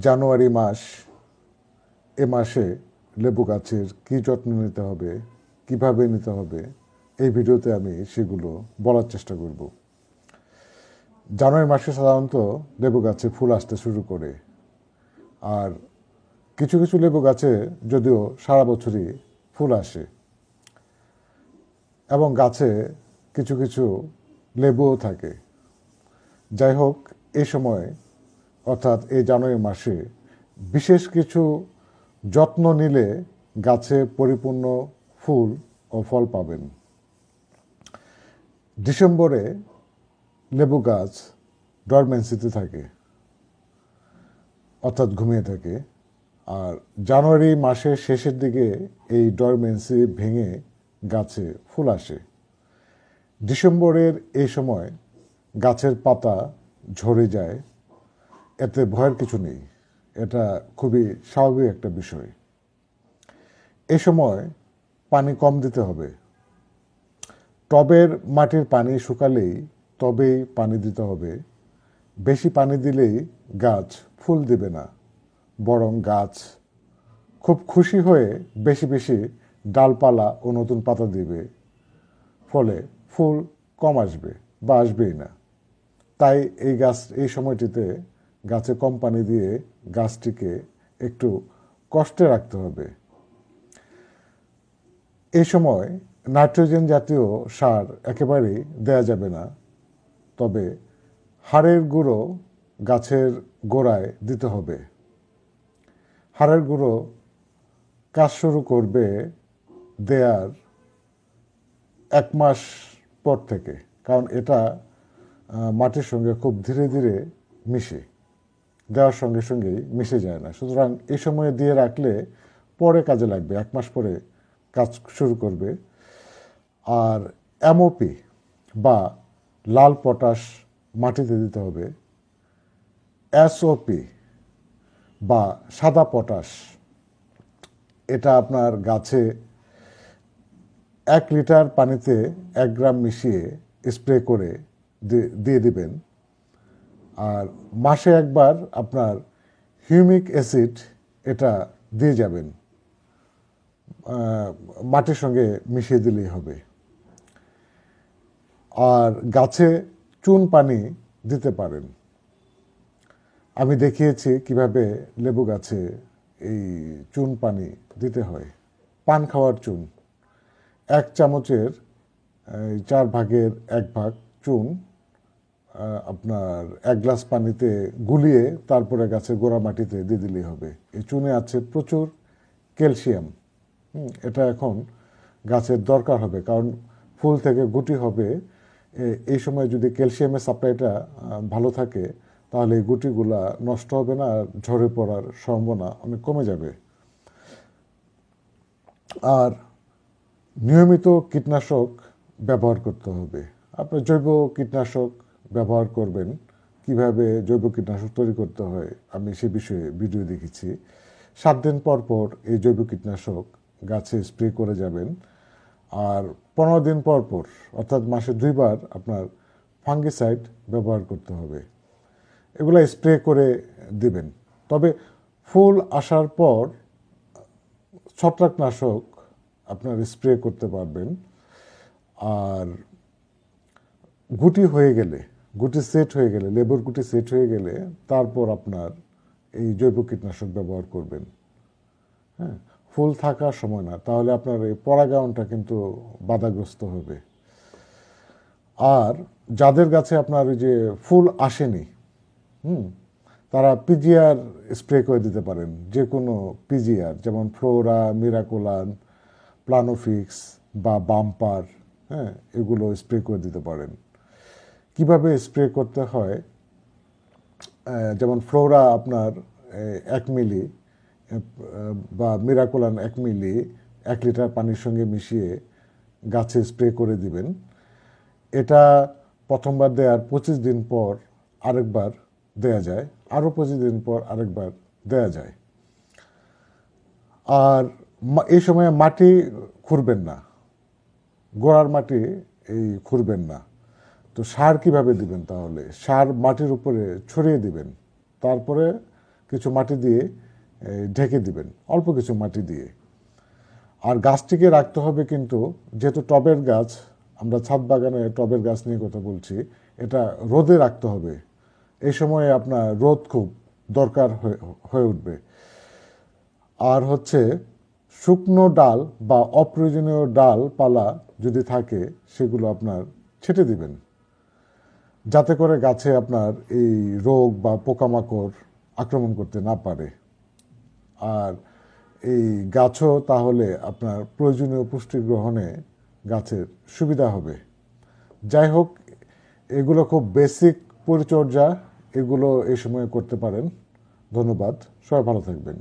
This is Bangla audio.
জানুয়ারি মাস, এ মাসে লেবু গাছের কী যত্ন নিতে হবে, কীভাবে নিতে হবে, এই ভিডিওতে আমি সেগুলো বলার চেষ্টা করব। জানুয়ারি মাসে সাধারণত লেবু গাছে ফুল আসতে শুরু করে। আর কিছু কিছু লেবু গাছে যদিও সারা বছরই ফুল আসে। এবং গাছে কিছু কিছু লেবুও থাকে। যাই হোক, এই সময় অর্থাৎ এই জানুয়ারি মাসে বিশেষ কিছু যত্ন নিলে গাছে পরিপূর্ণ ফুল ও ফল পাবেন। ডিসেম্বরে লেবু গাছ ডরমেন্সিতে থাকে, অর্থাৎ ঘুমিয়ে থাকে। আর জানুয়ারি মাসের শেষের দিকে এই ডরমেন্সি ভেঙে গাছে ফুল আসে। ডিসেম্বরের এই সময় গাছের পাতা ঝরে যায় এতে ভয়ের কিছু নেই। এটা খুবই স্বাভাবিক একটা বিষয়। এ সময় পানি কম দিতে হবে। টবের মাটির পানি শুকালেই তবেই পানি দিতে হবে। বেশি পানি দিলেই গাছ ফুল দেবে না, বরং গাছ খুব খুশি হয়ে বেশি বেশি ডালপালা ও নতুন পাতা দিবে, ফলে ফুল কম আসবে বা আসবেই না। তাই এই গাছ, এই সময়টিতে গাছে কম পানি দিয়ে গাছটিকে একটু কষ্টে রাখতে হবে। এই সময় নাইট্রোজেন জাতীয় সার একেবারেই দেয়া যাবে না। তবে হাড়ের গুঁড়ো গাছের গোড়ায় দিতে হবে। হাড়ের গুঁড়ো কাজ শুরু করবে দেয়ার এক মাস পর থেকে, কারণ এটা মাটির সঙ্গে খুব ধীরে ধীরে মিশে। দেওয়ার সঙ্গে সঙ্গেই মিশে যায় না। সুতরাং এই সময়ে দিয়ে রাখলে পরে কাজে লাগবে, এক মাস পরে কাজ শুরু করবে। আর এমওপি বা লাল পটাশ মাটিতে দিতে হবে। এসওপি বা সাদা পটাশ, এটা আপনার গাছে এক লিটার পানিতে এক গ্রাম মিশিয়ে স্প্রে করে দিয়ে দিবেন। আর মাসে একবার আপনার হিউমিক অ্যাসিড এটা দিয়ে যাবেন। মাটির সঙ্গে মিশিয়ে দিলেই হবে। আর গাছে চুন পানি দিতে পারেন। আমি দেখিয়েছি কীভাবে লেবু গাছে এই চুন পানি দিতে হয়। পান খাওয়ার চুন। এক চামচের চার ভাগের এক ভাগ চুন আপনার এক গ্লাস পানিতে গুলিয়ে তারপরে গাছের গোড়া মাটিতে দিয়ে দিলেই হবে। এই চুনে আছে প্রচুর ক্যালসিয়াম। এটা এখন গাছের দরকার হবে, কারণ ফুল থেকে গুটি হবে। এই সময় যদি ক্যালসিয়ামের সাপ্লাইটা ভালো থাকে, তাহলে এই গুটিগুলা নষ্ট হবে না, আর ঝরে পড়ার সম্ভাবনা অনেক কমে যাবে। আর নিয়মিত কীটনাশক ব্যবহার করতে হবে। আপনার জৈব কীটনাশক ব্যবহার করবেন, কীভাবে জৈব কীটনাশক তৈরি করতে হয়, আমি সে বিষয়ে ভিডিও দেখেছি। সাত দিন পর পর এই জৈব কীটনাশক গাছে স্প্রে করে যাবেন। আর পনেরো দিন পর পর, অর্থাৎ মাসে দুইবার আপনার ফাঙ্গিসাইড ব্যবহার করতে হবে। এগুলো স্প্রে করে দিবেন। তবে ফুল আসার পর ছত্রাকনাশক আপনার স্প্রে করতে পারবেন। আর গুটি হয়ে গেলে গুটি সেট হয়ে গেলে, লেবুর গুটি সেট হয়ে গেলে তারপর আপনার এই জৈব কীটনাশক ব্যবহার করবেন। হ্যাঁ ফুল থাকার সময় না, তাহলে আপনার এই পরাগায়নটা কিন্তু বাধাগ্রস্ত হবে। আর যাদের কাছে আপনার ওই যে ফুল আসেনি, হুম, তারা পিজিআর স্প্রে করে দিতে পারেন। যে কোনো পিজিআর যেমন ফ্লোরা মিরাকোলান প্লানোফিক্স বা বাম্পার হ্যাঁ এগুলো স্প্রে করে দিতে পারেন। কীভাবে স্প্রে করতে হয়? যেমন ফ্লোরা আপনার এক মিলি বা মিরাকুলান এক মিলি, এক লিটার পানির সঙ্গে মিশিয়ে গাছে স্প্রে করে দিবেন। এটা প্রথমবার দেওয়ার পঁচিশ দিন পর আরেকবার দেয়া যায়। আরও পঁচিশ দিন পর আরেকবার দেয়া যায়। আর এই সময়ে মাটি খুঁড়বেন না। গোড়ার মাটি এই খুঁড়বেন না। তো সার কীভাবে দিবেন তাহলে? সার মাটির উপরে ছড়িয়ে দিবেন, তারপরে কিছু মাটি দিয়ে ঢেকে দিবেন, অল্প কিছু মাটি দিয়ে। আর গাছটিকে রাখতে হবে কিন্তু যেহেতু টবের গাছ, আমরা ছাদ বাগানে টবের গাছ নিয়ে কথা বলছি, এটা রোদে রাখতে হবে। এই সময়ে আপনার রোদ খুব দরকার হয়ে- উঠবে। আর হচ্ছে শুকনো ডাল বা অপ্রয়োজনীয় ডাল পালা যদি থাকে, সেগুলো আপনার ছেটে দিবেন। যাতে করে গাছে আপনার এই রোগ বা পোকামাকড় আক্রমণ করতে না পারে। আর এই গাছও তাহলে আপনার প্রয়োজনীয় পুষ্টি গ্রহণে গাছের সুবিধা হবে। যাই হোক, এগুলো খুব বেসিক পরিচর্যা, এগুলো এই সময় করতে পারেন। ধন্যবাদ, সবাই ভালো থাকবেন।